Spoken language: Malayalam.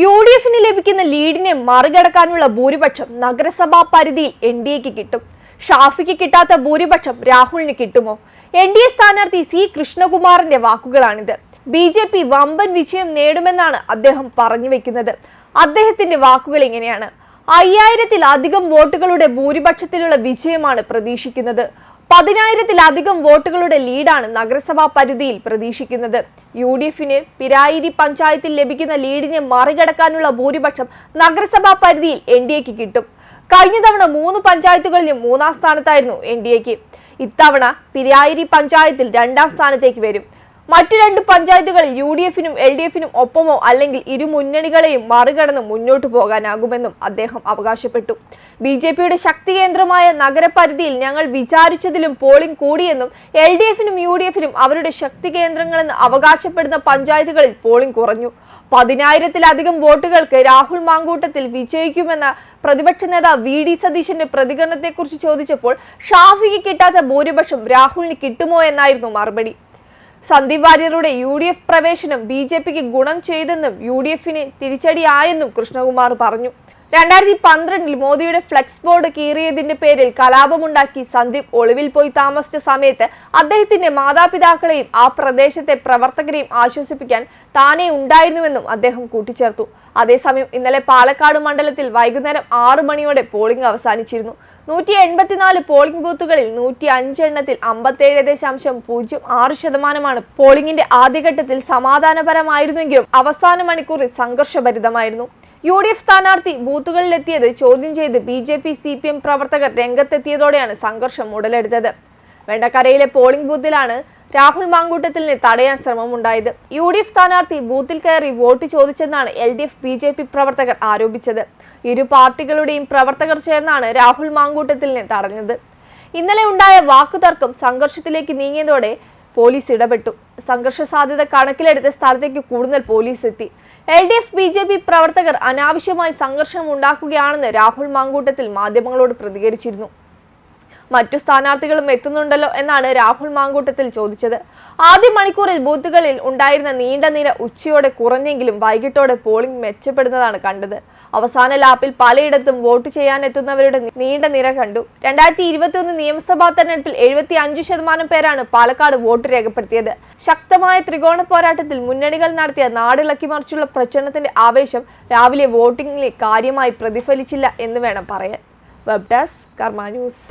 യു ഡി എഫിന് ലഭിക്കുന്ന ലീഡിനെ മറികടക്കാനുള്ള ഭൂരിപക്ഷം നഗരസഭാ പരിധിയിൽ എൻ ഡി എക്ക് കിട്ടും. ഷാഫിക്ക് കിട്ടാത്ത ഭൂരിപക്ഷം രാഹുലിന് കിട്ടുമോ? എൻ ഡി എ സ്ഥാനാർത്ഥി സി കൃഷ്ണകുമാറിന്റെ വാക്കുകളാണിത്. ബി ജെ പി വമ്പൻ വിജയം നേടുമെന്നാണ് അദ്ദേഹം പറഞ്ഞു വെക്കുന്നത്. അദ്ദേഹത്തിന്റെ വാക്കുകൾ ഇങ്ങനെയാണ്. അയ്യായിരത്തിലധികം വോട്ടുകളുടെ ഭൂരിപക്ഷത്തിലുള്ള വിജയമാണ് പ്രതീക്ഷിക്കുന്നത്. പതിനായിരത്തിലധികം വോട്ടുകളുടെ ലീഡാണ് നഗരസഭാ പരിധിയിൽ പ്രതീക്ഷിക്കുന്നത്. യു ഡി എഫിന് പിരായിരി പഞ്ചായത്തിൽ ലഭിക്കുന്ന ലീഡിനെ മറികടക്കാനുള്ള ഭൂരിപക്ഷം നഗരസഭാ പരിധിയിൽ എൻ ഡി എക്ക് കിട്ടും. കഴിഞ്ഞ തവണ മൂന്ന് പഞ്ചായത്തുകളിലും മൂന്നാം സ്ഥാനത്തായിരുന്നു എൻ ഡി എക്ക്. ഇത്തവണ പിരായിരി പഞ്ചായത്തിൽ രണ്ടാം സ്ഥാനത്തേക്ക് വരും. മറ്റു രണ്ട് പഞ്ചായത്തുകളിൽ യു ഡി എഫിനും എൽ ഡി എഫിനും ഒപ്പമോ അല്ലെങ്കിൽ ഇരു മുന്നണികളെയും മറികടന്ന് മുന്നോട്ടു പോകാനാകുമെന്നും അദ്ദേഹം അവകാശപ്പെട്ടു. ബി ജെ പിയുടെ ശക്തി കേന്ദ്രമായ നഗരപരിധിയിൽ ഞങ്ങൾ വിചാരിച്ചതിലും പോളിംഗ് കൂടിയെന്നും എൽ ഡി എഫിനും യു ഡി എഫിനും അവരുടെ ശക്തി കേന്ദ്രങ്ങളെന്ന് അവകാശപ്പെടുന്ന പഞ്ചായത്തുകളിൽ പോളിംഗ് കുറഞ്ഞു. പതിനായിരത്തിലധികം വോട്ടുകൾക്ക് രാഹുൽ മാങ്കൂട്ടത്തിൽ വിജയിക്കുമെന്ന പ്രതിപക്ഷ നേതാവ് വി ഡി സതീശന്റെ പ്രതികരണത്തെക്കുറിച്ച് ചോദിച്ചപ്പോൾ ഷാഫിക്ക് കിട്ടാത്ത ഭൂരിപക്ഷം രാഹുലിന് കിട്ടുമോ എന്നായിരുന്നു മറുപടി. സന്ദീപ് വാര്യരുടെ യു ഡി എഫ് പ്രവേശനം ബി ജെ പിക്ക് ഗുണം ചെയ്തെന്നും യു ഡി എഫിന് തിരിച്ചടിയായെന്നും കൃഷ്ണകുമാർ പറഞ്ഞു. രണ്ടായിരത്തി പന്ത്രണ്ടിൽ മോദിയുടെ ഫ്ലെക്സ് ബോർഡ് കീറിയതിന്റെ പേരിൽ കലാപമുണ്ടാക്കി സന്ദീപ് ഒളിവിൽ പോയി താമസിച്ച സമയത്ത് അദ്ദേഹത്തിന്റെ മാതാപിതാക്കളെയും ആ പ്രദേശത്തെ പ്രവർത്തകരെയും ആശ്വസിപ്പിക്കാൻ താനേ ഉണ്ടായിരുന്നുവെന്നും അദ്ദേഹം കൂട്ടിച്ചേർത്തു. അതേസമയം ഇന്നലെ പാലക്കാട് മണ്ഡലത്തിൽ വൈകുന്നേരം ആറു മണിയോടെ പോളിംഗ് അവസാനിച്ചിരുന്നു. നൂറ്റി എൺപത്തിനാല് പോളിംഗ് ബൂത്തുകളിൽ നൂറ്റി അഞ്ച് എണ്ണത്തിൽ അമ്പത്തേഴ് ദശാംശം പൂജ്യം ആറ് ശതമാനമാണ് പോളിംഗിന്റെ ആദ്യഘട്ടത്തിൽ സമാധാനപരമായിരുന്നെങ്കിലും അവസാന മണിക്കൂറിൽ സംഘർഷഭരിതമായിരുന്നു. യു ഡി എഫ് സ്ഥാനാർത്ഥി ബൂത്തുകളിലെത്തിയത് ചോദ്യം ചെയ്ത് B J P C P M പ്രവർത്തകർ രംഗത്തെത്തിയതോടെയാണ് സംഘർഷം ഉടലെടുത്തത്. വെണ്ടക്കരയിലെ പോളിംഗ് ബൂത്തിലാണ് രാഹുൽ മാങ്കൂട്ടത്തിലിനെ തടയാൻ ശ്രമമുണ്ടായത്. യു ഡി എഫ് സ്ഥാനാർത്ഥി ബൂത്തിൽ കയറി vote ചോദിച്ചെന്നാണ് L D F B J P പ്രവർത്തകർ ആരോപിച്ചത്. ഇരു പാർട്ടികളുടെയും പ്രവർത്തകർ ചേർന്നാണ് രാഹുൽ മാങ്കൂട്ടത്തിലിനെ തടഞ്ഞത്. ഇന്നലെ ഉണ്ടായ വാക്കുതർക്കം സംഘർഷത്തിലേക്ക് നീങ്ങിയതോടെ പോലീസ് ഇടപെട്ടു. സംഘർഷ സാധ്യത കണക്കിലെടുത്ത് സ്ഥലത്തേക്ക് കൂടുതൽ പോലീസ് എത്തി. L D F B J P പ്രവർത്തകർ അനാവശ്യമായി സംഘർഷം ഉണ്ടാക്കുകയാണെന്ന് രാഹുൽ മാങ്കൂട്ടത്തിൽ മാധ്യമങ്ങളോട് പ്രതികരിച്ചിരുന്നു. മറ്റു സ്ഥാനാർത്ഥികളും എത്തുന്നുണ്ടല്ലോ എന്നാണ് രാഹുൽ മാങ്കൂട്ടത്തിൽ ചോദിച്ചത്. ആദ്യ മണിക്കൂറിൽ ബൂത്തുകളിൽ ഉണ്ടായിരുന്ന നീണ്ട നിര ഉച്ചയോടെ കുറഞ്ഞെങ്കിലും വൈകിട്ടോടെ പോളിംഗ് മെച്ചപ്പെടുന്നതാണ് കണ്ടത്. അവസാന ലാപ്പിൽ പലയിടത്തും വോട്ട് ചെയ്യാൻ എത്തുന്നവരുടെ നീണ്ട നിര കണ്ടു. രണ്ടായിരത്തി ഇരുപത്തിയൊന്ന് നിയമസഭാ തെരഞ്ഞെടുപ്പിൽ എഴുപത്തി അഞ്ച് ശതമാനം പേരാണ് പാലക്കാട് വോട്ട് രേഖപ്പെടുത്തിയത്. ശക്തമായ ത്രികോണ പോരാട്ടത്തിൽ മുന്നണികൾ നടത്തിയ നാടിളക്കി മറിച്ചുള്ള പ്രചരണത്തിന്റെ ആവേശം രാവിലെ വോട്ടിംഗിൽ കാര്യമായി പ്രതിഫലിച്ചില്ല എന്ന് വേണം പറയാൻ. Web desk Karma news.